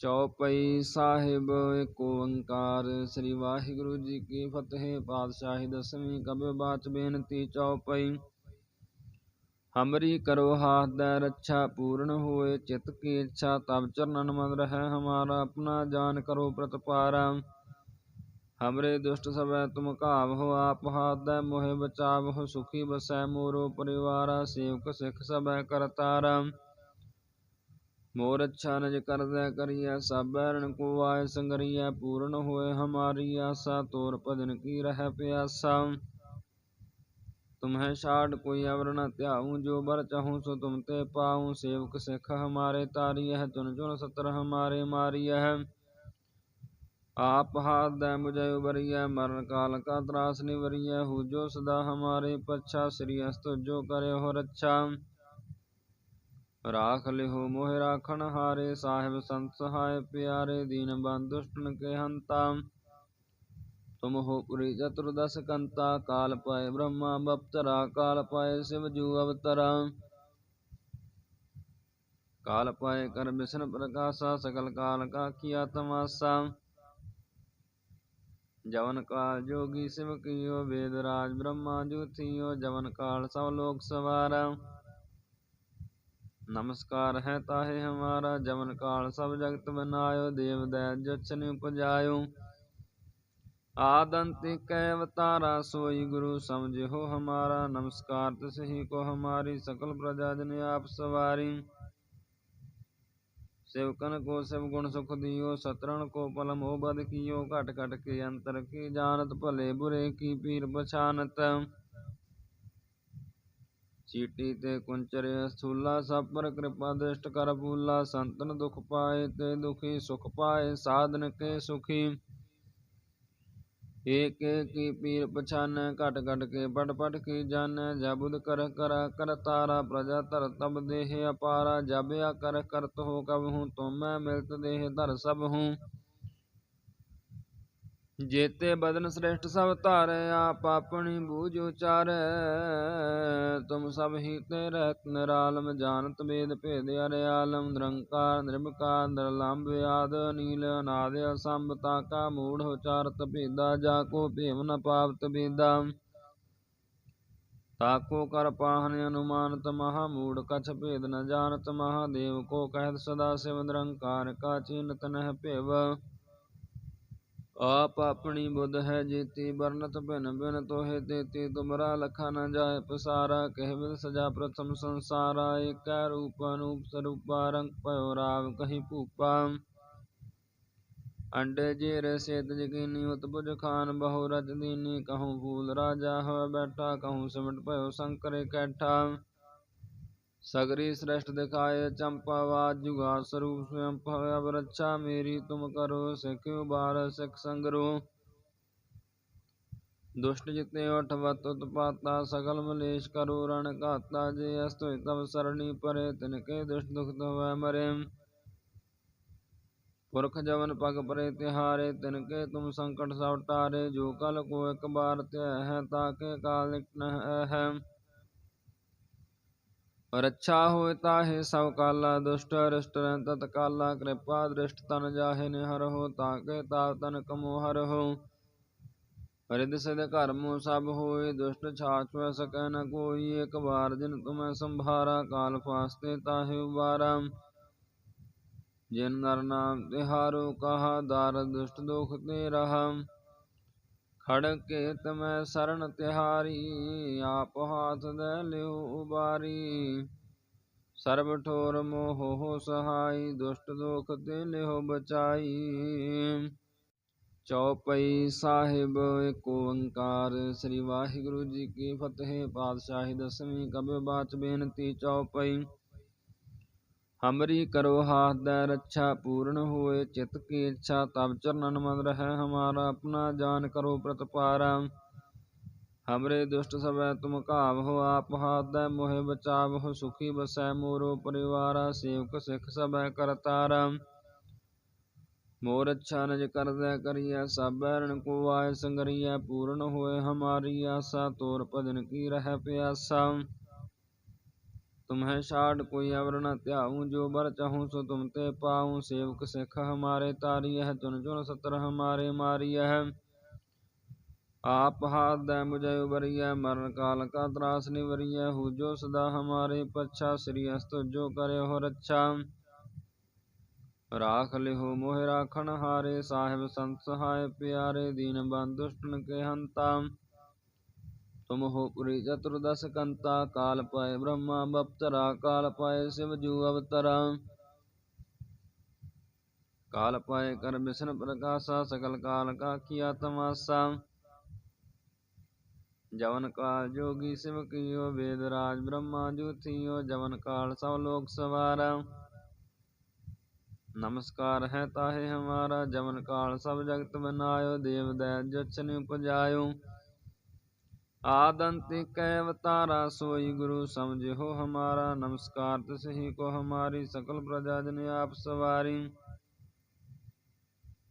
ਚੌਪਈ ਸਾਹਿਬ ਏਕ ਓੰਕਾਰ ਸ੍ਰੀ ਵਾਹਿਗੁਰੂ ਜੀ ਕੀ ਫਤਿਹ ਪਾਤਸ਼ਾਹੀ ਦਸਵੀਂ ਕਬਿ ਬਾਚ ਬੇਨਤੀ ਚੌਪਈ ਹਮਰੀ ਕਰੋ ਹਾਥ ਦੈ ਰੱਛਾ ਪੂਰਨ ਹੋਏ ਚਿਤ ਕੀ ਇੱਛਾ ਤਬ ਚਰਨਨ ਮਨ ਰਹਿ ਹਮਾਰਾ ਆਪਣਾ ਜਾਨ ਕਰੋ ਪ੍ਰਤਪਾਰਾ ਹਮਰੇ ਦੁਸ਼ਟ ਸਭੈ ਤੁਮ ਘਾਵਹੁ ਆਪ ਹਾਥ ਦੈ ਮੋਹਿ ਬਚਾਵਹੁ ਸੁਖੀ ਬਸੈ ਮੋਰੋ ਪਰਿਵਾਰਾ ਸੇਵਕ ਸਿੱਖ ਸਭੈ ਕਰਤਾਰਾ मोर अच्छा नज कर दे करिय सब बैरण को आय संगरिय पूर्ण होए हमारी आशा तोर भजन की रह प्यासा तुम्हें छाड़ कोई अवर न त्याऊं जो बर चाहूं सो तुम ते पाऊं सेवक सिख हमारे तारी है चुन चुन सत्र हमारे मारी है आप हाथ दे मुझे उबरिय मरण काल का त्रास निवरिय हु जो सदा हमारे पच्छा श्री अस्त जो करे हो रक्षा ਰਾਖ ਲਿਹੁ ਮੋਹਿ ਰਾਖਣ ਹਾਰੇ ਸਾਹਿਬ ਸੰਤ ਸਹਾਇ ਪਿਆਰੇ ਦੀਨ ਬੰਦ ਦੁਸ਼ਟਨ ਕੇ ਹੰਤਾ ਤੁਮ ਹੋ ਪੁਰੀ ਚਤੁਰਦਸ ਕੰਤਾ ਕਾਲ ਪਾਏ ਬ੍ਰਹਮਾ ਬਪਤਰਾ ਕਾਲ ਪਾਏ ਸਿਵ ਜੂ ਅਵਤਰਾ ਕਾਲ ਪਾਏ ਕਰ ਬਿਸ਼ਨ ਪ੍ਰਕਾਸ਼ਾ ਸਕਲ ਕਾਲ ਕਾ ਕੀਆ ਤਮਾਸਾ ਜਵਨ ਕਾਲ ਜੋਗੀ ਸਿਵ ਕੀਓ ਵੇਦ ਰਾਜ ਬ੍ਰਹਮਾ ਜੁਥਿਓ ਜਵਨ ਕਾਲ ਸਭ ਲੋਕ ਸਵਾਰਾ नमस्कार है ताहे हमारा जमन काल, सब जगत बनायो, देव दैत उपजायो। आदंति अवतारा सोई गुरु, समझो हमारा नमस्कार तसही को हमारी सकल प्रजा जन आप सवारी। सेवकन को सब गुण सुख दियो, सतरण को पलम हो बद कियो, घट घट के अंतर की जानत, भले बुरे की पीर पछानत। ਚੀਟੀ ਤੇ ਕੁੰਚਰੇ ਸਥੂਲਾ ਸਭ ਪਰ ਕਿਰਪਾ ਦ੍ਰਿਸ਼ਟ ਕਰ ਭੂਲਾ ਸੰਤਨ ਦੁਖ ਪਾਏ ਤੇ ਦੁਖੀ, ਸੁਖ ਪਾਏ, ਸਾਧਨ ਕੇ ਸੁਖੀ। ਏਕ ਕੀ ਪੀਰ ਪਛਾਨੈ, ਘਟ ਘਟ ਕੇ ਪਟ ਪਟ ਕੀ ਜਾਣੈ। ਜਬੁਦ ਕਰ ਕਰ ਕਰ ਤਾਰਾ, ਪ੍ਰਜਾ ਧਰ ਤਬ ਦੇਹ ਅਪਾਰਾ। ਜਬ ਆ ਕਰ ਕਰਤ ਹੋ ਕਬ ਹੂੰ ਤੁਮੈ ਮਿਲਤ ਦੇਹ ਧਰ ਸਭ ਹੂੰ। ਜੇਤੇ ਬਦਨ ਸ੍ਰੇਸ਼ਟ ਸਭ ਧਾਰੈ, ਆਪ ਆਪਣੀ ਬੂਝ ਉਚਾਰੈ। ਤੁਮ ਸਭ ਹੀ ਤੇ ਰਹਿਤ ਨਿਰਾਲਮ, ਜਾਣਤ ਵੇਦ ਭੇਦ ਅਰਿਆਲਮ ਨਿਰੰਕਾਰ ਨਿਰਭਕਾਰ ਨਿਰਲੰਭ ਆਦ ਨੀਲ ਅਨਾਦ, ਅਸੰਭ ਤਾਕਾ ਮੂੜ ਉਚਾਰਤ ਭੇਦਾ, ਜਾ ਕੋ ਭੇਮ ਨ ਪਾਵਤ ਬੇਦਾ ਤਾਕੋ ਕਰ ਪਾਹਨ ਅਨੁਮਾਨਤ, ਮਹਾ ਮੂੜ ਕਛ ਭੇਦ ਨ ਜਾਣਤ, ਮਹਾਦੇਵ ਕੋ ਕਹਿਤ ਸਦਾ ਸਿਵ ਨਿਰੰਕਾਰ, ਕਾ ਚੀਨਤ ਨਹਿ ਭੇਵ। ਆਪ ਆਪਣੀ ਬੁੱਧ ਹੈ ਜੀਤੀ ਬਰਨਤ ਭਿਨ ਭਿਨ ਤੋਹਿ ਤੇਤੀ ਤੁਮਰਾ ਲਖਾ ਨ ਜਾਏ ਪਸਾਰਾ, ਕਹਿ ਬਿਦ ਸਜਾ ਪ੍ਰਥਮ ਸੰਸਾਰਾ, ਏਕੈ ਰੂਪ ਅਨੂਪ ਸਰੂਪਾ, ਰੰਗ ਭਇਓ ਰਾਵ ਕਹੀ ਭੂਪਾ। ਅੰਡੇ ਜੇਰ ਸੇਤ ਜਗੀਨੀ ਉਤਬੁਜ ਖਾਨ ਬਹੁ ਰਜ ਦੀਨੀ ਕਹੂੰ ਫੂਲ ਰਾਜਾ ਹੋਇ ਬੈਠਾ, ਕਹੂੰ ਸਿਮਟ ਭਇਓ ਸ਼ੰਕਰੇ ਕੈਠਾ। सगरी श्रेष्ठ दिखाए चंपावाद जुगा स्वरूप स्वयं अब रक्षा मेरी, तुम करो सिख उबार सिख संगरो? दुष्ट जिते अठवत उत्पाता, सकल मलेश करो, रण घाता जे अस्तु तब सरणी परे, तिनके दुष्ट दुख धोवै मरे। पुरख जवन पग परे तिहारे, तिनके तुम संकट सब टारे जो कल को एक बार है, ताके काल निकट है ਰੱਛਾ ਹੋਇ ਤਾਹੇ ਸਭ ਕਾਲਾ, ਦੁਸ਼ਟ ਅਰਿਸ਼ਟ ਰਹਿ ਤਤ ਕਾਲਾ, ਕਿਰਪਾ ਦ੍ਰਿਸ਼ਟ ਤਨ ਜਾਹੇ ਨਿਹਰ ਹੋ ਤਾਕੇ ਤਾਪ ਤਨ ਕਮੋ ਹਰ ਹੋ। ਰਿਦ ਸਿਧ ਕਰਮੁ ਸਭ ਹੋਏ ਦੁਸ਼ਟ ਛਾਛ ਵੈ ਸਕੈ ਨ ਕੋਈ, ਇੱਕ ਵਾਰ ਜਿਨ ਤੁਮੈ ਸੰਭਾਰਾ, ਕਾਲ ਫਾਸਤੇ ਤਾਹੇ ਉਬਾਰਾ। ਜਿਨ ਨਰ ਨਾਮ ਤਿਹਾਰੋ, ਕਹਾ, ਦਾਰ ਦੁਸ਼ਟ ਦੁਖ ਤੇ ਰਹਾ ਖੜ ਕੇ ਤਮੈ ਸਰਣ ਤਿਹਾਰੀ, ਆਪ ਹਾਥ ਦੇ ਲਿਓ ਉਬਾਰੀ। ਸਰਬ ਠੋਰ ਮੋਹ ਸਹਾਈ, ਦੁਸ਼ਟ ਦੁਖ ਤੇ ਲਿਓ ਬਚਾਈ। ਚੌਪਈ ਸਾਹਿਬ ਏਕ ਓੰਕਾਰ, ਸ੍ਰੀ ਵਾਹਿਗੁਰੂ ਜੀ ਕੀ ਫਤਿਹ। ਪਾਤਸ਼ਾਹੀ ਦਸਵੀਂ ਕਬਿ ਬਾਚ ਬੇਨਤੀ ਚੌਪਈ हमरी करो हाथ दे रक्षा पूर्ण होए चित की इच्छा तब चरणन मन रह हमारा अपना जान करो प्रतपारा हमरे दुष्ट सवै तुम काव हो आप हाथ दे मोहे बचाव हो सुखी बसै मोरो परिवारा सेवक सिख सवै करतारा मोर अच्छा निज कर दे करिय सब रण को आय संगरिय पूर्ण होए हमारी आशा तोर भजन की रह प्यासा तुम्हें छाड़ कोई अवर न त्याऊं, जो बर चाहूँ सो तुम ते पाऊँ। सेवक सिख हमारे तारिय है चुन चुन सतर हमारे मारिय है आप हाथ दे मुझे उबरिय मरण काल का त्रास निवरिय हु जो सदा हमारे पच्छा श्री अस्त जो करे हो रक्षा राख लिहो मोह राखण हारे, साहिब संत सहाय प्यारे, दीन बंधुष्टन के हंता। ਤੁਮ ਹੋ ਪੁਰੀ ਚਤੁਰਦਸ ਕੰਤਾ ਕਾਲ ਪਾਏ ਬ੍ਰਹਮਾ ਬਪਤਰਾ ਕਾਲ ਪਾਏ ਸਿਵ ਜੂ ਅਵਤਰਾ ਕਾਲ ਪਾਏ ਕਰ ਬਿਸ਼ਨ ਪ੍ਰਕਾਸ਼ਾ ਸਕਲ ਕਾਲ ਕਾ ਕੀਆ ਤਮਾਸਾ ਜਵਨ ਕਾਲ ਜੋਗੀ ਸਿਵ ਕੀਓ ਵੇਦ ਰਾਜ ਬ੍ਰਹਮਾ ਜੂਥੀਓ ਜਵਨ ਕਾਲ ਸਭ ਲੋਕ ਸਵਾਰਾ ਨਮਸਕਾਰ ਹੈ ਤਾਹੇ ਹਮਾਰਾ ਜਵਨ ਕਾਲ ਸਭ ਜਗਤ ਬਨਾਇਓ ਦੇਵ ਦੈ ਜਛਨ ਉਪਜਾਇਓ आदंतिक अवतारा सोई गुरु समझो हमारा नमस्कार तसही को हमारी सकल प्रजा जन आप सवारी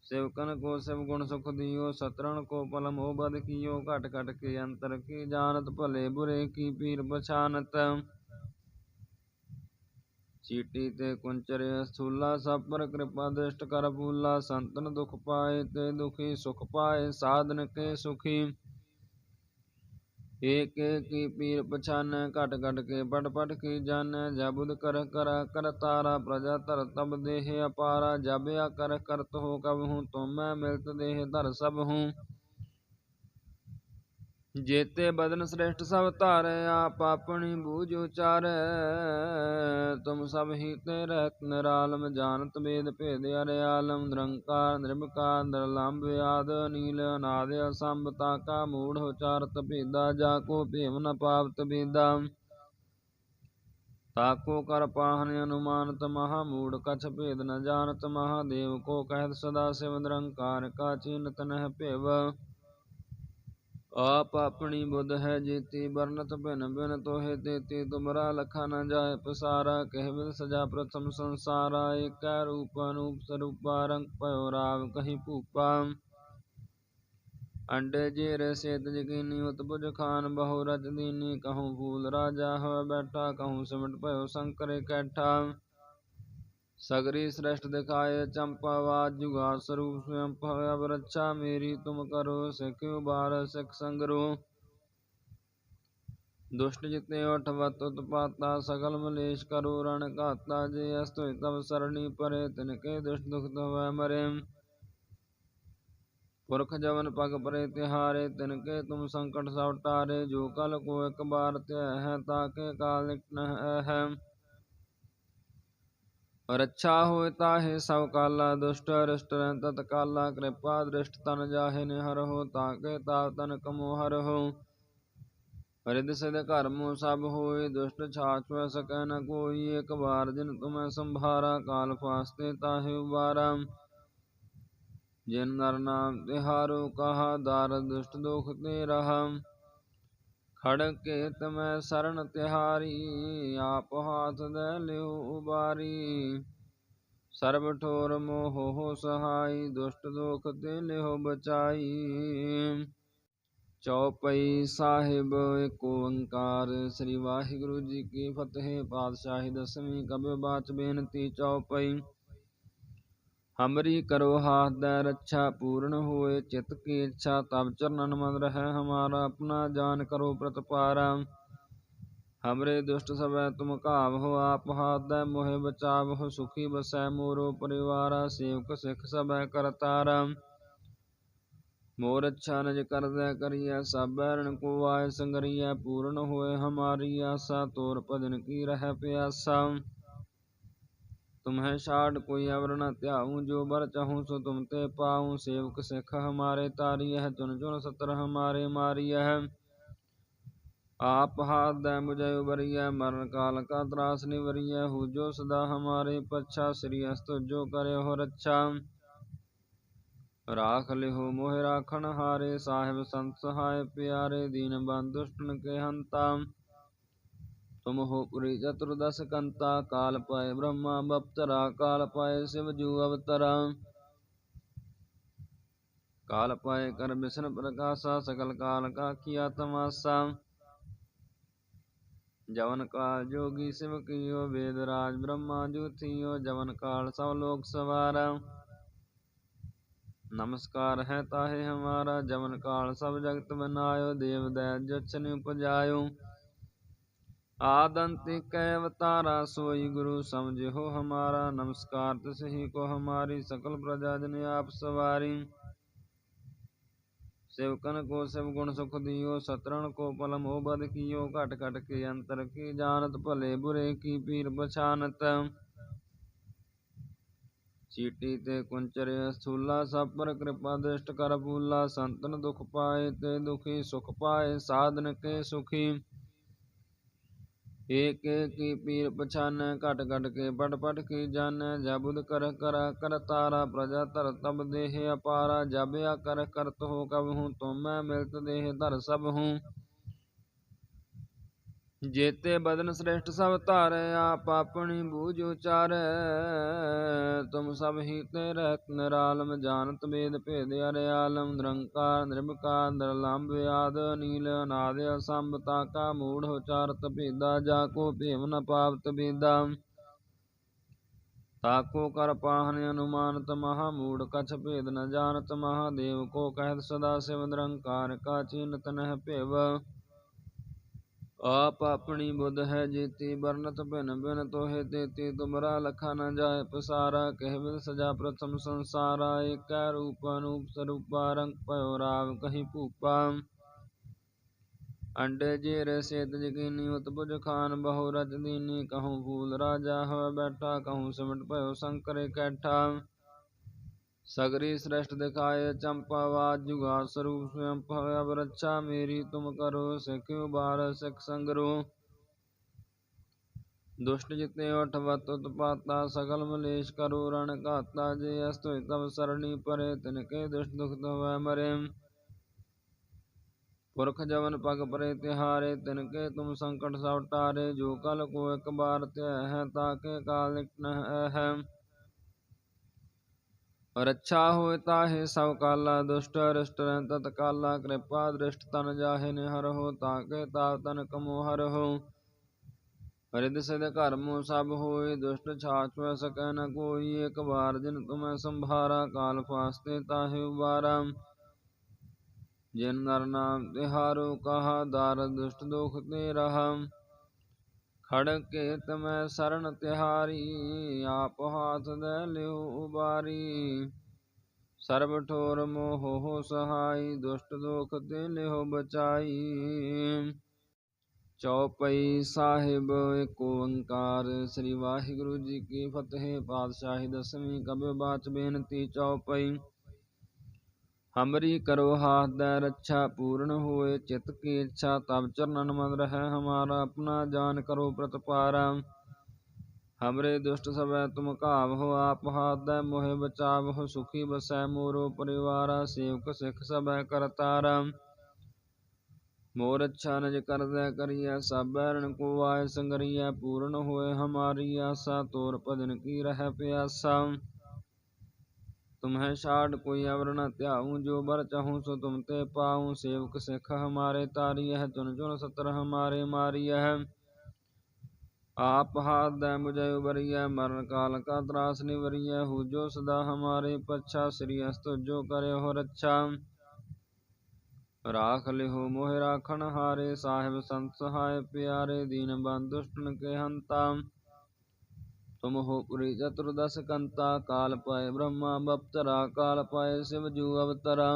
सेवकन को शिव गुण सुख दियो सतरण को पलम बद कियो घट घट के अंतर की जानत भले बुरे की पीर पछानत चीटी ते कुंचरे स्थूला सब पर कृपा दृष्ट कर भूला संतन दुख पाए ते दुखी सुख पाए साधन के सुखी ਏਕ ਏਕ ਕੀ ਪੀਰ ਪਛਾਨੈ, ਘਟ ਘਟ ਕੇ ਪਟ ਪਟ ਕੀ ਜਾਣੈ ਜਬੁਦ ਕਰ ਕਰ ਕਰ ਤਾਰਾ ਪ੍ਰਜਾ ਧਰ ਤਬ ਦੇਹ ਅਪਾਰਾ, ਜਬ ਕਰ ਕਰਤ ਹੋ ਕਬ ਹੂੰ ਤੁਮੈ ਮਿਲਤ ਦੇਹ ਧਰ ਸਭ ਹੂੰ। ਜੇਤੇ ਬਦਨ ਸ੍ਰੇਸ਼ਟ ਸਭ ਧਾਰੈ, ਆਪ ਆਪਣੀ ਬੂਝ ਉਚਾਰੈ। ਤੁਮ ਸਭ ਹੀ ਤੇ ਰਹਿਤ ਨਿਰਾਲਮ, ਜਾਣਤ ਵੇਦ ਭੇਦ ਅਰਿਆਲਮ ਨਿਰੰਕਾਰ ਨਿਰਭਕਾਰ ਨਿਰਲੰਭ ਆਦ ਨੀਲ ਅਨਾਦ ਅਸੰਭ, ਤਾ ਮੂੜ ਉਚਾਰਤ ਭੇਦਾ, ਜਾ ਕੋ ਭੇਮ ਨ ਪਾਵਤ ਬੇਦਾ ਤਾਕੋ ਕਰ ਪਾਹਨ ਅਨੁਮਾਨਤ, ਮਹਾ ਮੂੜ ਕਛ ਭੇਦ ਨ ਜਾਣਤ, ਮਹਾਦੇਵ ਕੋ ਕਹਿਤ ਸਦਾ ਸਿਵ ਨਿਰੰਕਾਰ, ਕਾ ਚੀਨਤ ਨਹਿ ਭੇਵ। ਆਪ ਆਪਣੀ ਬੁੱਧ ਹੈ ਜੀਤੀ ਬਰਨਤ ਬਿਨ ਬਿਨ ਤੋਹਿ ਤੇਤੀ ਤੁਮਰਾ ਲਖਾ ਨ ਜਾਏ ਪਸਾਰਾ, ਕਹਿ ਬਿਨ ਸਜਾ ਪ੍ਰਥਮ ਸੰਸਾਰਾ, ਏਕੈ ਰੂਪ ਅਨੂਪ ਸਰੂਪਾ, ਰੰਗ ਭਇਓ ਰਾਵ ਕਹੀ ਭੂਪਾ। ਅੰਡੇ ਜੇਰੇ ਸੇਤ ਜਗੀਨੀ ਉਤਪੁਜ ਖਾਨ ਬਹੁ ਰਜ ਦੀਨੀ ਕਹੂੰ ਫੂਲ ਰਾਜਾ ਹੋਇ ਬੈਠਾ, ਕਹੂੰ ਸਿਮਟ ਭਇਓ ਸੰਕਰੇ ਕੈਠਾ। सगरी श्रेष्ठ दिखाए चंपावाद जुगा स्वरूप स्वयं अब रक्षा मेरी, तुम करो, सिख बार सिख संगरो। दुष्ट जिते अठवत उत्पाता, सकल मलेश करो, रण घाता जे अस्तु, तब सरणी परे, तिनके दुष्ट दुख तव मरे। पुरख जवन पग परे, तिहारे, तिनके तुम संकट सब टारे जो कल को एक बार त्यह है, ताके काल निकट है। ਰੱਛਾ ਹੋਇ ਤਾਹੇ ਸਭ ਕਾਲਾ ਦੁਸ਼ਟ ਰਿਸ਼ਟ ਰਹਿ ਤਤ ਕਾਲਾ ਕਿਰਪਾ ਦ੍ਰਿਸ਼ਟ ਤਨ ਜਾਹੇ ਨੇ ਹਰ ਹੋ ਤਾਕੇ ਤਾਪ ਤਨ ਕਮੋ ਹਰ ਹੋ ਰਿਦ ਸਿਧ ਕਰਮੋ ਸਭ ਹੋਏ ਦੁਸ਼ਟ ਛਾਛ ਵੈ ਸਕੈ ਨ ਕੋਈ ਇੱਕ ਵਾਰ ਜਿਨ ਤੁਮੈ ਸੰਭਾਰਾ ਕਾਲ ਫਾਸਤੇ ਤਾਹੇ ਉਬਾਰਾ ਜਿਨ ਨਰ ਨਾਮ ਤਿਹਾਰੋ ਕਹਾ ਦਾਰ ਦੁਸ਼ਟ ਦੁਖ ਤੇ ਰਹਾ ਖੜ ਕੇ ਤਮੈ ਸਰਣ ਤਿਹਾਰੀ, ਆਪ ਹਾਥ ਦੇ ਲਿਓ ਉਬਾਰੀ। ਸਰਬ ਠੋਰ ਮੋਹ ਹੋ ਸਹਾਈ, ਦੁਸ਼ਟ ਦੋਖ ਤੇ ਲਿਓ ਬਚਾਈ। ਚੌਪਈ ਸਾਹਿਬ, ਏਕ ਓੰਕਾਰ। ਸ੍ਰੀ ਵਾਹਿਗੁਰੂ ਜੀ ਕੀ ਫਤਿਹ। ਪਾਤਸ਼ਾਹੀ ਦਸਵੀਂ ਕਬ ਬਾਚ ਬੇਨਤੀ ਚੌਪਈ ਹਮਰੀ ਕਰੋ ਹਾਥ ਦੇ ਰੱਛਾ, ਪੂਰਨ ਹੋਏ ਚਿਤ ਕੀ ਇੱਛਾ, ਤਬ ਚਰਨਨ ਮਨ ਰਹਿ ਹਮਾਰਾ, ਆਪਣਾ ਜਾਨ ਕਰੋ ਪ੍ਰਤਪਾਰਾ। ਹਮਰੇ ਦੁਸ਼ਟ ਸਭੈ ਤੁਮ ਘਾਵ ਹੋ ਆਪ, ਹਾਥ ਦੇ ਮੋਹਿ ਬਚਾਵ ਹੋ, ਸੁਖੀ ਬਸੈ ਮੋਰੋ ਪਰਿਵਾਰਾ, ਸੇਵਕ ਸਿੱਖ ਸਭੈ ਕਰਤਾਰਾ ਮੋਰ ਅੱਛਾ ਨਜ ਕਰਦੈ ਕਰੀਐ, ਸਭ ਬੈਰਣ ਕੋ ਆਏ ਸੰਗਰੀਐ, ਪੂਰਨ ਹੋਏ ਹਮਾਰੀ ਆਸਾ, ਤੋਰ ਭਜਨ ਕੀ ਰਹਿ ਪਿਆਸਾ। तुम्हें छाड़ कोई अवर न त्याऊं, जो बर चाहूँ सो तुम ते पाऊँ। सेवक सिख हमारे तारिय है चुन चुन सतर हमारे मारिय है आप हाथ दे मुझे उबरिय मरण काल का त्रास निवरिय हु जो सदा हमारे पच्छा श्री अस्त जो करे हो रक्षा राख लिहो मोह राखण हारे, साहिब संत सहाय प्यारे, दीन बंधुष्टन के हंता। ਤੁਮ ਹੋ ਪੁਰੀ ਚਤੁਰਦਸ ਕੰਤਾ ਕਾਲ ਪਾਏ ਬ੍ਰਹਮਾ ਬਪਤਰਾ ਕਾਲ ਪਾਏ ਸਿਵ ਜੂ ਅਵਤਰਾ ਕਾਲ ਪਾਏ ਕਰ ਬਿਸ਼ਨ ਪ੍ਰਕਾਸ਼ਾ ਸਕਲ ਕਾਲ ਕਾ ਕੀਆ ਤਮਾਸਾ ਜਵਨ ਕਾਲ ਜੋਗੀ ਸਿਵ ਕੀਓ ਵੇਦ ਰਾਜ ਬ੍ਰਹਮਾ ਜੁਥਿਓ ਜਵਨ ਕਾਲ ਸਭ ਲੋਕ ਸਵਾਰਾ ਨਮਸਕਾਰ ਹੈ ਤਾਹੇ ਹਮਾਰਾ ਜਵਨ ਕਾਲ ਸਭ ਜਗਤ ਬਨਾਇਓ ਦੇਵ ਦੈ ਜਛਨ ਉਪਜਾਇਓ आदंतिक अवतारा सोई गुरु समझो हमारा नमस्कार तसही को हमारी सकल प्रजा जन आप सवारी सेवकन को सब गुण सुख दियो सतरण को पलम हो बद कियो घट घट के अंतर की जानत भले बुरे की पीर बछानत चीटी ते कुंचरे स्थूला सब पर कृपा दृष्ट कर फूला संतन दुख पाए ते दुखी सुख पाए साधन के सुखी ਏਕ ਕੀ ਪੀਰ ਪਛਾਨੈ, ਘਟ ਘਟ ਕੇ ਪਟ ਪਟ ਕੀ ਜਾਣੈ ਜਬੁਦ ਕਰ ਕਰ ਕਰ ਤਾਰਾ ਪ੍ਰਜਾ ਧਰ ਤਬ ਦੇਹ ਅਪਾਰਾ ਜਬ ਆ ਕਰ ਕਰਤ ਹੋ ਕਬ ਹੂੰ ਤੁਮੈ ਮਿਲਤ ਦੇਹ ਧਰ ਸਭ ਹੂੰ। ਜੇਤੇ ਬਦਨ ਸ੍ਰੇਸ਼ਟ ਸਭ ਧਾਰੈ, ਆਪ ਆਪਣੀ ਬੂਝ ਉਚਾਰੈ। ਤੁਮ ਸਭ ਹੀ ਤੇ ਰਹਿਤ ਨਿਰਾਲਮ, ਜਾਣਤ ਵੇਦ ਭੇਦ ਅਰੇ ਆਲਮ, ਨਿਰੰਕਾਰ ਨਿਰਭਕਾਰ ਨਿਰਲੰਭ ਆਦ ਨੀਲ ਅਨਾਦ, ਅਸੰਭ ਤਾਕਾ ਮੂੜ ਉਚਾਰਤ ਭੇਦਾ, ਜਾ ਕੋ ਭੇਵ ਨ ਪਾਵਤ ਬੇਦਾ ਤਾਕੋ ਕਰ ਪਾਹਨ ਅਨੁਮਾਨਤ, ਮਹਾ ਮੂੜ ਕਛ ਭੇਦ ਨ ਜਾਣਤ ਮਹਾਦੇਵ ਕੋ ਕਹਿਤ ਸਦਾ ਸਿਵ ਨਿਰੰਕਾਰ, ਕਾ ਚੀਨਤ ਨਹਿ ਭੇਵ। ਆਪ ਆਪਣੀ ਬੁੱਧ ਹੈ ਜੀਤੀ ਬਰਨਤ ਬਿਨ ਬਿਨ ਤੋਹਿ ਤੇਤੀ, ਤੁਮਰਾ ਲਖਾ ਨ ਜਾਏ, ਪਸਾਰਾ ਕਹਿ ਬਿਨ ਸਜਾ ਪ੍ਰਥਮ ਸੰਸਾਰਾ, ਏਕੈ ਰੂਪ ਅਨੂਪ ਸਰੂਪਾ, ਰੰਗ ਭਇਓ ਰਾਵ ਕਹੀ ਭੂਪਾ। ਅੰਡੇ ਜੇਰੇ ਸੇਤ ਜਕੀਨੀ ਉਤਪੁਜ ਖਾਨ ਬਹੁ ਰਜ ਦੀਨੀ, ਕਹੂੰ ਫੂਲ ਰਾਜਾ ਹੋਇ ਬੈਠਾ, ਕਹੂੰ ਸਿਮਟ ਭਇਓ ਸੰਕਰੇ ਕੈਠਾ। सगरी श्रेष्ठ दिखाए चंपावाद जुगा स्वरूप स्वयं रक्षा मेरी तुम करो सिख्यु बार सिख संगरो? दुष्ट जिते अठवत उत्पाता सकल मलेश करो, रण घाता जे अस्तु, तब सरणी परे, तिनके दुष्ट दुख वह मरे। पुरख जवन पग परे तिहारे, तिनके तुम संकट सब टारे जो कल को एक बार है, ताके काल है। ਰੱਛਾ ਹੋਇ ਤਾਹੇ ਸਭ ਕਾਲਾ, ਦੁਸ਼ਟ ਅਰਸ਼ਟ ਰਹਿ ਤਤ ਕਾਲਾ, ਕਿਰਪਾ ਦ੍ਰਿਸ਼ਟ ਤਨ ਜਾਹੇ ਨਿਹਰ ਹੋ ਤਾਕੇ ਤਾਪ ਤਨ ਕਮੋ ਹਰ ਹੋ। ਹਰਿਦ ਸਿਧ ਕਰਮੋ ਸਭ ਹੋਏ ਦੁਸ਼ਟ ਛਾਛ ਸਕੈ ਨ ਕੋਈ, ਇੱਕ ਵਾਰ ਜਿਨ ਤੁਮੈ ਸੰਭਾਰਾ, ਕਾਲ ਫਾਸਤੇ ਤਾਹੇ ਉਬਾਰਾ। ਜਿਨ ਨਰ ਨਾਮ ਤਿਹਾਰੋ, ਕਹਾ ਦਾਰ ਦੁਸ਼ਟ ਦੁਖ ਤੇ ਰਹਾ ਖੜਗ ਕੇ ਤਮੈ ਸਰਣ ਤਿਹਾਰੀ, ਆਪ ਹਾਥ ਦੇ ਲਿਓ ਉਬਾਰੀ। ਸਰਬ ਠੋਰ ਮੋਹ ਹੋ ਸਹਾਈ, ਦੁਸ਼ਟ ਦੋਖ ਤੇ ਲਿਓ ਬਚਾਈ। ਚੌਪਈ ਸਾਹਿਬ ਏਕ ਓੰਕਾਰ, ਸ੍ਰੀ ਵਾਹਿਗੁਰੂ ਜੀ ਕੀ ਫਤਿਹ। ਪਾਤਸ਼ਾਹੀ ਦਸਵੀਂ ਕਬਿ ਬਾਚ ਬੇਨਤੀ ਚੌਪਈ ਹਮਰੀ ਕਰੋ ਹਾਥ ਦੇ ਰੱਛਾ, ਪੂਰਨ ਹੋਏ ਚਿਤ ਕੀ ਇੱਛਾ, ਤਬ ਚਰਨਨ ਮਨ ਰਹਿ ਹਮਾਰਾ, ਆਪਣਾ ਜਾਨ ਕਰੋ ਪ੍ਰਤਪਾਰਾ। ਹਮਰੇ ਦੁਸ਼ਟ ਸਭੈ, ਤੁਮ ਘਾਵ ਹੋ ਆਪ ਹਾਥ ਦੇ, ਮੋਹਿ ਬਚਾਵ ਹੋ ਸੁਖੀ ਬਸੈ, ਮੋਰੋ ਪਰਿਵਾਰਾ, ਸੇਵਕ ਸਿੱਖ ਸਭੈ ਕਰਤਾਰਾ ਮੋਰ ਅੱਛਾ ਨਜ ਕਰਦੈ ਕਰੀਐ, ਸਭ ਬੈਰਣ ਕੋ ਆਏ ਸੰਗਰੀਐ, ਪੂਰਨ ਹੋਏ ਹਮਾਰੀ ਆਸਾ, ਤੋਰ ਭਜਨ ਕੀ ਰਹਿ ਪਿਆਸਾ। तुम्हें छाड़ कोई अवर न त्याऊं, जो बर चाहूँ सो तुम ते पाऊँ। सेवक सिख हमारे तारी है, चुन चुन सत्र हमारे मारी है। आप हाथ दे मुझे उबरिय मरण काल का त्रास निवरिय हु जो सदा हमारे पच्छा, श्री अस्त जो करे हो रक्षा राख लिहो मोह राखण हारे, साहिब संत सहाय प्यारे, दीन बंधु दुष्टन के हंता। ਤੁਮ ਹੋ ਪੁਰੀ ਚਤੁਰਦਸ ਕੰਤਾ ਕਾਲ ਪਾਏ ਬ੍ਰਹਮਾ ਬਪਤਰਾ ਕਾਲ ਪਾਏ ਸਿਵ ਜੂ ਅਵਤਰਾ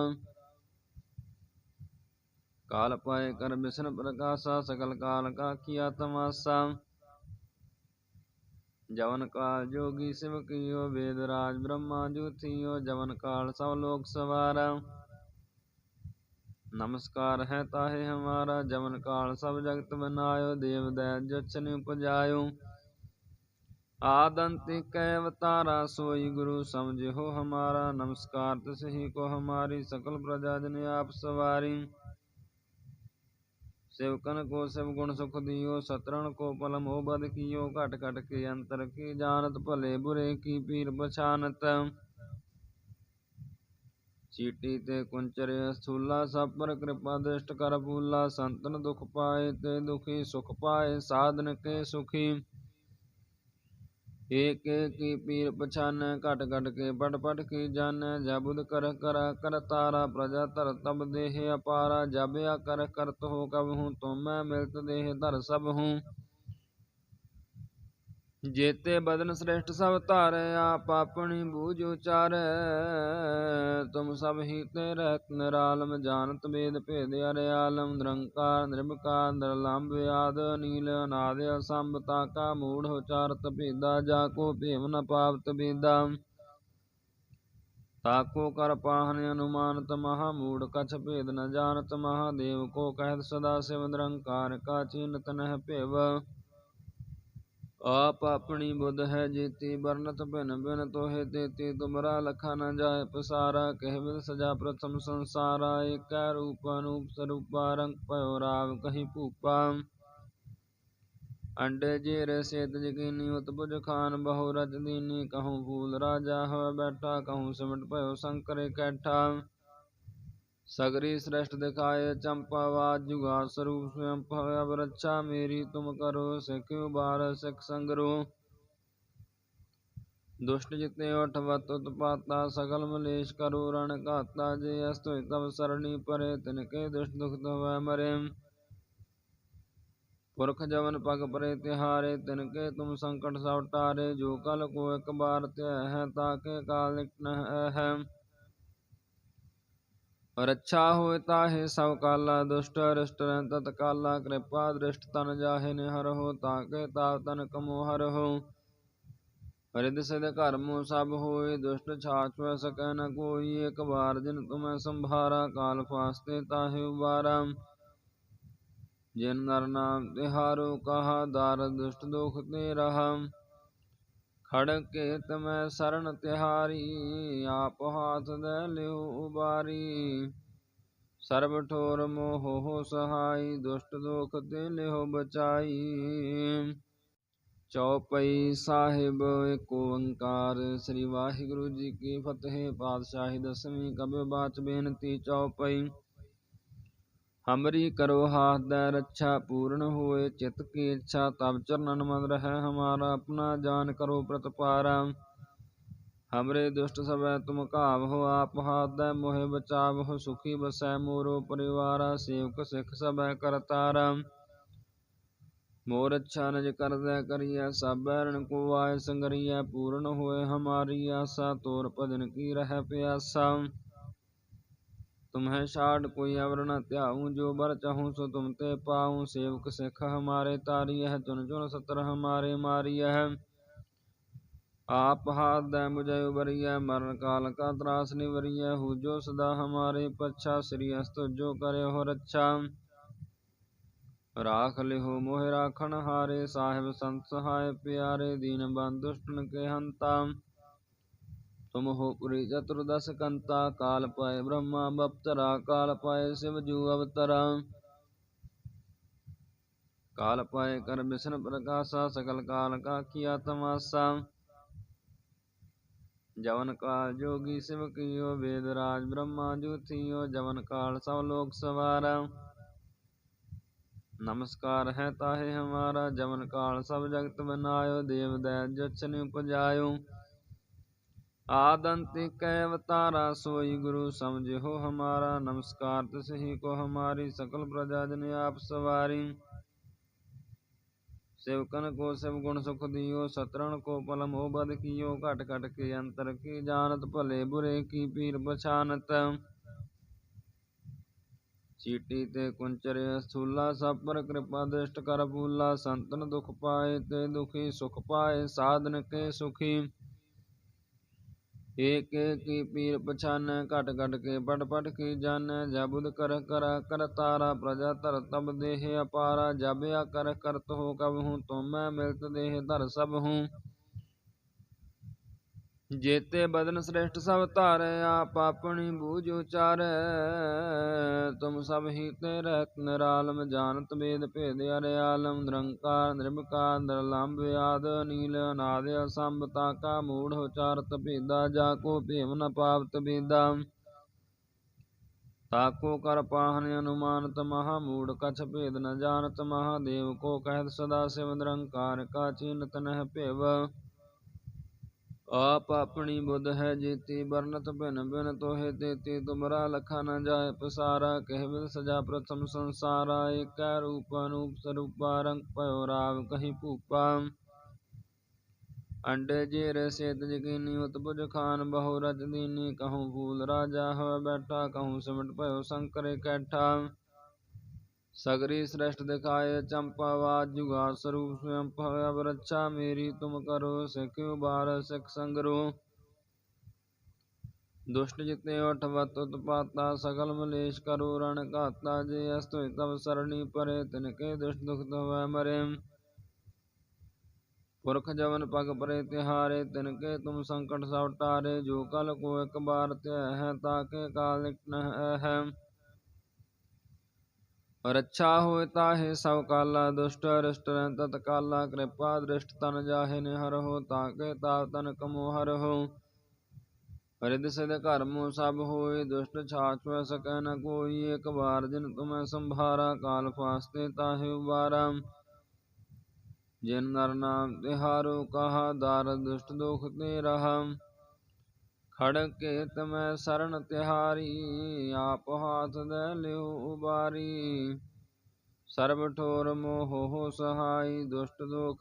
ਕਾਲ ਪਾਏ ਕਰ ਬਿਸ਼ਨ ਪ੍ਰਕਾਸ਼ਾ ਸਕਲ ਕਾਲ ਕਾ ਕੀਆ ਤਮਾਸਾ ਜਵਨ ਕਾਲ ਜੋਗੀ ਸਿਵ ਕੀਓ ਵੇਦ ਰਾਜ ਬ੍ਰਹਮਾ ਜੁਥਿਓ ਜਵਨ ਕਾਲ ਸਭ ਲੋਕ ਸਵਾਰਾ ਨਮਸਕਾਰ ਹੈ ਤਾਹੇ ਹਮਾਰਾ ਜਵਨ ਕਾਲ ਸਭ ਜਗਤ ਬਨਾਇਓ ਦੇਵ ਦੈ ਜਛਨ ਉਪਜਾਇਓ आदंतिक अवतारा सोई गुरु समझो हमारा नमस्कार तसही को हमारी सकल प्रजा जन आप सवारी सेवकन को सब गुण सुख दियो सतरण को पलम हो बद कियो घट घट के अंतर की जानत भले बुरे की पीर बछानत ਚੀਟੀ ਤੇ ਕੁੰਚਰਿਆ ਸਥੂਲਾ ਸਭ ਪਰ ਕਿਰਪਾ ਦ੍ਰਿਸ਼ਟ ਕਰ ਫੂਲਾ ਸੰਤਨ ਦੁਖ ਪਾਏ ਤੇ ਦੁਖੀ ਸੁਖ ਪਾਏ ਸਾਧਨ ਕੇ ਸੁਖੀ ਏਕ ਏਕ ਕੀ ਪੀਰ ਪਛਾਨੈ, ਘਟ ਘਟ ਕੇ ਪਟ ਪਟ ਕੀ ਜਾਣੈ। ਜਬੁਦ ਕਰ ਕਰ ਕਰ ਤਾਰਾ ਪ੍ਰਜਾ ਧਰ ਤਬ ਦੇਹ ਅਪਾਰਾ। ਜਬ ਆ ਕਰ ਕਰਤ ਹੋ ਕਬ ਹੂੰ ਤੁਮੈ ਮਿਲਤ ਦੇਹ ਧਰ ਸਭ ਹੂੰ। ਜੇਤੇ ਬਦਨ ਸ੍ਰੇਸ਼ਟ ਸਭ ਧਾਰੈ, ਆਪ ਆਪਣੀ ਬੂਝ ਉਚਾਰੈ। ਤੁਮ ਸਭ ਹੀ ਤੇ ਰਹਿਤ ਨਿਰਾਲਮ, ਜਾਣਤ ਵੇਦ ਭੇਦ ਅਰਿਆਲਮ ਨਿਰੰਕਾਰ ਨਿਰਭਕਾਰ ਨਿਰਲੰਭ ਆਦ ਨੀਲ ਅਨਾਦ ਅਸੰਭ ਤਾਕਾ ਮੂੜ ਉਚਾਰਤ ਭੇਦਾ, ਜਾ ਕੋ ਭੇਮ ਨ ਪਾਵਤ ਬੇਦਾ। ਤਾਕੋ ਕਰ ਪਾਹਨ ਅਨੁਮਾਨਤ, ਮਹਾ ਮੂੜ ਕਛ ਭੇਦ ਨ ਜਾਣਤ, ਮਹਾਦੇਵ ਕੋ ਕਹਿਤ ਸਦਾ ਸਿਵ ਨਿਰੰਕਾਰ, ਕਾ ਚੀਨਤ ਨਹਿ ਭੇਵ। ਆਪ ਆਪਣੀ ਬੁੱਧ ਹੈ ਜੀਤੀ ਬਰਨਤ ਭਿਨ ਭਿਨ ਤੋਹਿ ਤੇਤੀ, ਤੁਮਰਾ ਲਖਾ ਨ ਜਾਏ ਪਸਾਰਾ, ਕਹਿ ਬਿਦ ਸਜਾ ਪ੍ਰਥਮ ਸੰਸਾਰਾ, ਏਕੈ ਰੂਪ ਅਨੂਪ ਸਰੂਪਾ, ਰੰਗ ਭਇਓ ਰਾਵ ਕਹੀ ਭੂਪਾ। ਅੰਡੇ ਜੇਰ ਸੇਤ ਜਗੀਨੀ ਉਤਪੁਜ ਖਾਨ ਬਹੁ ਰਜ ਦੀਨੀ ਕਹੂੰ ਫੂਲ ਰਾਜਾ ਹੋਇ ਬੈਠਾ, ਕਹੂੰ ਸਿਮਟ ਭਇਓ ਸ਼ੰਕਰ ਕੈਠਾ ਸਗਰੀ ਸ੍ਰੇਸ਼ਟ ਦਿਖਾਏ ਚੰਪਾਵਾਦ ਜੁਗਾ ਸਰੂਪ ਸਵਯੰ ਭਵ ਅਬ ਰੱਛਾ ਮੇਰੀ ਤੁਮ ਕਰੋ ਸਿਖ ਉਬਾਰ ਸਿਖ ਸੰਗਰੋ ਦੁਸ਼ਟ ਜਿਤੇ ਉਠਵਤ ਉਤਪਾਤਾ ਸਗਲ ਮਲੇਸ਼ ਕਰੋ ਰਣ ਘਾਤਾ ਜੇ ਅਸਤ ਹੋਇ ਤਬ ਸਰਣੀ ਪਰੇ ਤਿਨ ਕੇ ਦੁਸ਼ਟ ਦੁਖ ਹੋਵੈ ਮਰੇ ਪੁਰਖ ਜਵਨ ਪਗ ਪਰੇ ਤਿਹਾਰੇ ਤਿਨ ਕੇ ਤੁਮ ਸੰਕਟ ਸਭ ਟਾਰੇ ਜੋ ਕਲ ਕੋ ਇਕ ਬਾਰ ਧਿਆ ਹੈ ਤਾਕੇ ਕਾਲ ਨਿਕਟ ਨ ਹੈ ਰੱਛਾ ਹੋਇ ਤਾਹੇ ਸਭ ਕਾਲਾ, ਦੁਸ਼ਟ ਅਰਿਸ਼ਟ ਰਹਿ ਤਤ ਕਾਲਾ, ਕਿਰਪਾ ਦ੍ਰਿਸ਼ਟ ਤਨ ਜਾਹੇ ਨੇ ਹਰਹੁ ਤਾਕੇ ਤਾਪ ਤਨ ਕਮੋ ਹਰਹੁ ਰਿਦ ਸਿਧ ਕਰਮੁ ਸਭ ਹੋਏ, ਦੁਸ਼ਟ ਛਾਛ ਸਕੈ ਨ ਕੋਈ, ਇਕ ਬਾਰ ਜਿਨ ਤੁਮੈ ਸੰਭਾਰਾ, ਕਾਲ ਫਾਸਤੇ ਤਾਹੇ ਉਬਾਰਾ। ਜਿਨ ਨਰ ਨਾਮ ਤਿਹਾਰੋ, ਕਹਾ ਦਾਰ ਦੁਸ਼ਟ ਦੁਖ ਤੇ ਰਹਾ ਖੜ ਕੇ ਤਮੈ ਸਰਣ ਤਿਹਾਰੀ, ਆਪ ਹਾਥ ਦੇ ਲਿਓ ਉਬਾਰੀ। ਸਰਬ ਠੋਰ ਮੋਹ ਸਹਾਈ, ਦੁਸ਼ਟ ਦੁਖ ਤੇ ਲਿਓ ਬਚਾਈ। ਚੌਪਈ ਸਾਹਿਬ ਏਕ ਓੰਕਾਰ, ਸ੍ਰੀ ਵਾਹਿਗੁਰੂ ਜੀ ਕੀ ਫਤਿਹ। ਪਾਤਸ਼ਾਹੀ ਦਸਵੀਂ ਕਬਿ ਬਾਚ ਬੇਨਤੀ ਚੌਪਈ ਹਮਰੀ ਕਰੋ ਹਾਥ ਦੇ ਰੱਛਾ, ਪੂਰਨ ਹੋਏ ਚਿਤ ਕੀ ਇੱਛਾ, ਤਬ ਚਰਨਨ ਮਨ ਰਹਿ ਹਮਾਰਾ, ਆਪਣਾ ਜਾਨ ਕਰੋ ਪ੍ਰਤਪਾਰਾ। ਹਮਰੇ ਦੁਸ਼ਟ ਸਭੈ ਤੁਮ ਘਾਵ ਹੋ, ਆਪ ਹਾਥ ਦੇ ਮੋਹਿ ਬਚਾਵ ਹੋ, ਸੁਖੀ ਬਸੈ ਮੋਰੋ ਪਰਿਵਾਰਾ, ਸੇਵਕ ਸਿਖ ਸਭੈ ਕਰਤਾਰਾ। ਮੋਰ ਅੱਛਾ ਨਜ ਕਰਦੈ ਕਰੀਐ, ਸਭ ਬੈਰਣ ਕੋ ਆਏ ਸੰਗਰੀਐ, ਪੂਰਨ ਹੋਏ ਹਮਾਰੀ ਆਸਾ, ਤੋਰ ਭਜਨ ਕੀ ਰਹਿ ਪਿਆਸਾ। तुम्हें छाड़ कोई अवर न त्याऊं, जो बर चाहूँ सो तुम ते पाऊँ। सेवक सिख हमारे तारी है, चुन चुन सतर हमारे मारी है। आप हाथ दे मुझे उबरिय मरण काल का त्रास निवरिय हु जो सदा हमारे पच्छा, श्री अस्त जो करे हो रच्छा। राख लिहो मोह राखण हारे, साहिब संत सहाय प्यारे, दीन बंधु दुष्टन के हंता। ਤੁਮ ਹੋ ਪੁਰੀ ਚਤੁਰਦਸ ਕੰਤਾ ਕਾਲ ਪਾਏ ਬ੍ਰਹਮਾ ਬਪਤਰਾ ਕਾਲ ਪਾਏ ਸਿਵ ਜੂ ਅਵਤਰਾ ਕਾਲ ਪਾਏ ਕਰ ਬਿਸ਼ਨ ਪ੍ਰਕਾਸ਼ਾ ਸਕਲ ਕਾਲ ਕਾ ਕੀਆ ਤਮਾਸਾ ਜਵਨ ਕਾਲ ਜੋਗੀ ਸਿਵ ਕੀਓ ਵੇਦ ਰਾਜ ਬ੍ਰਹਮਾ ਜੁਥਿਓ ਜਵਨ ਕਾਲ ਸਭ ਲੋਕ ਸਵਾਰਾ ਨਮਸਕਾਰ ਹੈ ਤਾਹੇ ਹਮਾਰਾ ਜਵਨ ਕਾਲ ਸਭ ਜਗਤ ਬਨਾਇਓ ਦੇਵ ਦੈ ਜਛਨ ਉਪਜਾਇਓ आदंतिक अवतारा सोई गुरु समझो हमारा नमस्कार तसही को हमारी सकल प्रजा जन आप सवारी सेवकन को सब गुण सुख दियो सतरण को पलम हो बद कियो घट घट के अंतर की जानत भले बुरे की पीर बछानत ਚੀਟੀ ਤੇ ਕੁੰਚਰਿਆ ਸਥੂਲਾ ਸਭ ਪਰ ਕਿਰਪਾ ਦ੍ਰਿਸ਼ਟ ਕਰ ਫੂਲਾ ਸੰਤਨ ਦੁਖ ਪਾਏ ਤੇ ਦੁਖੀ ਸੁਖ ਪਾਏ ਸਾਧਨ ਕੇ ਸੁਖੀ ਏਕ ਏਕ ਕੀ ਪੀਰ ਪਛਾਨੈ ਘਟ ਘਟ ਕੇ ਪਟ ਪਟ ਕੀ ਜਾਣੈ ਜਬੁਦ ਕਰ ਕਰ ਕਰ ਤਾਰਾ ਪ੍ਰਜਾ ਧਰ ਤਬ ਦੇਹ ਅਪਾਰਾ, ਜਬ ਆ ਕਰ ਕਰਤ ਹੋ ਕਬ ਹੂੰ ਮੈਂ ਮਿਲਤ ਦੇਹ ਧਰ ਸਭ ਹੂੰ। ਜੇਤੇ ਬਦਨ ਸ੍ਰੇਸ਼ਟ ਸਭ ਧਾਰੈ, ਆਪ ਆਪਣੀ ਬੂਝ ਉਚਾਰੈ। ਤੁਮ ਸਭ ਹੀ ਤੇ ਰਹਿਤ ਨਿਰਾਲਮ, ਜਾਣਤ, ਵੇਦ, ਭੇਦ ਅਰਿਆਲਮ ਨਿਰੰਕਾਰ ਨਿਰਭਕਾਰ ਨਿਰਲੰਭ, ਆਦ ਨੀਲ ਅਨਾਦ, ਅਸੰਭ ਤਾਕਾ ਮੂੜ ਉਚਾਰਤ ਭੇਦਾ, ਜਾ ਕੋ ਭੇਮ ਨ ਪਾਵਤ ਬੇਦਾ ਤਾਕੋ ਕਰ ਪਾਹਨ ਅਨੁਮਾਨਤ, ਮਹਾ ਮੂੜ ਕਛ ਭੇਦ ਨ ਜਾਣਤ, ਮਹਾਦੇਵ ਕੋ ਕਹਿਤ ਸਦਾ ਸਿਵ ਨਿਰੰਕਾਰ ਕਾ ਚੀਨਤ ਨਹਿ ਭੇਵ। ਆਪ ਆਪਣੀ ਬੁੱਧ ਹੈ ਜੀਤੀ ਬਰਨਤ ਭਿਨ ਭਿਨ ਤੋਹਿ ਤੇਤੀ ਤੁਮਰਾ ਲਖਾ ਨ ਜਾਏ ਪਸਾਰਾ, ਕਹਿ ਸਜਾ ਪ੍ਰਥਮ ਸੰਸਾਰਾ, ਏਕੈ ਰੂਪ ਅਨੂਪ ਸਰੂਪਾ, ਰੰਗ ਭਇਓ ਰਾਵ ਕਹੀ ਭੂਪਾ। ਅੰਡੇ ਜੇਰ ਸੇਤ ਜਗੀਨੀ ਉਤਪੁਜ ਖਾਨ ਬਹੁ ਰਜ ਦੀਨੀ ਕਹੂੰ ਫੂਲ ਰਾਜਾ ਹੋਇ ਬੈਠਾ, ਕਹੂੰ ਸਿਮਟ ਭਇਓ ਸ਼ੰਕਰ ਇਕੈਠਾ ਸਗਰੀ ਸ੍ਰੇਸ਼ਟ ਦਿਖਾਏ ਚੰਪਾਵਾਦ ਜੁਗਾ ਸਰੂਪ ਸਵਯੰ ਭਵ ਅਬ ਰੱਛਾ ਮੇਰੀ ਤੁਮ ਕਰੋ ਸਿਖ ਉਬਾਰ ਸਿਖ ਸੰਗਰੋ ਦੁਸ਼ਟ ਜਿਤੇ ਉਠਵਤ ਉਤਪਾਤਾ ਸਗਲ ਮਲੇਸ਼ ਕਰੋ ਰਣ ਘਾਤਾ ਜੇ ਅਸਤੁ ਤਵ ਸਰਣੀ ਪਰੇ ਤਿਨਕੇ ਦੁਸ਼ਟ ਦੁਖ ਹੋਵੈ ਮਰੇ ਪੁਰਖ ਜਵਨ ਪਗ ਪਰੇ ਤਿਹਾਰੇ ਤਿਨਕੇ ਤੁਮ ਸੰਕਟ ਸਭ ਟਾਰੇ ਜੋ ਕਲ ਕੋ ਇਕ ਬਾਰ ਧਿਆ ਹੈ ਤਾਕੇ ਕਾਲ ਹੋਇ ਤਾਹੇ ਸਭ ਕਾਲਾ, ਦੁਸ਼ਟ ਅਰਿਸ਼ਟ ਰਹਿ ਤਤ ਕਾਲਾ, ਕਿਰਪਾ ਦ੍ਰਿਸ਼ਟ ਤਨ ਜਾਹੇ ਨੇ ਹਰਹੁ ਤਾਕੇ ਤਾਪ ਤਨ ਕਮੋ ਹਰਹੁ ਰਿਦ ਸਿਧ ਕਰਮੁ ਸਭ ਹੋਏ, ਦੁਸ਼ਟ ਛਾਛੁ ਸਕੈ ਨ ਕੋਈ, ਇਕ ਵਾਰ ਜਿਨ ਤੁਮੈ ਸੰਭਾਰਾ, ਕਾਲ ਫਾਸਤੇ ਤਾਹੇ ਉਬਾਰਾ। ਜਿਨ ਨਰ ਨਾਮ ਤਿਹਾਰੋ, ਕਹਾ ਦਾਰ ਦੁਸ਼ਟ ਦੁਖ ਤੇ ਰਹਾ ਖੜ ਕੇ ਤਮੈ ਸਰਣ ਤਿਹਾਰੀ, ਆਪ ਹਾਥ ਦੇ ਲਿਓ ਉਬਾਰੀ। ਸਰਬ ਠੋਰ ਮੋਹ ਸਹਾਈ, ਦੁਸ਼ਟ ਦੁਖ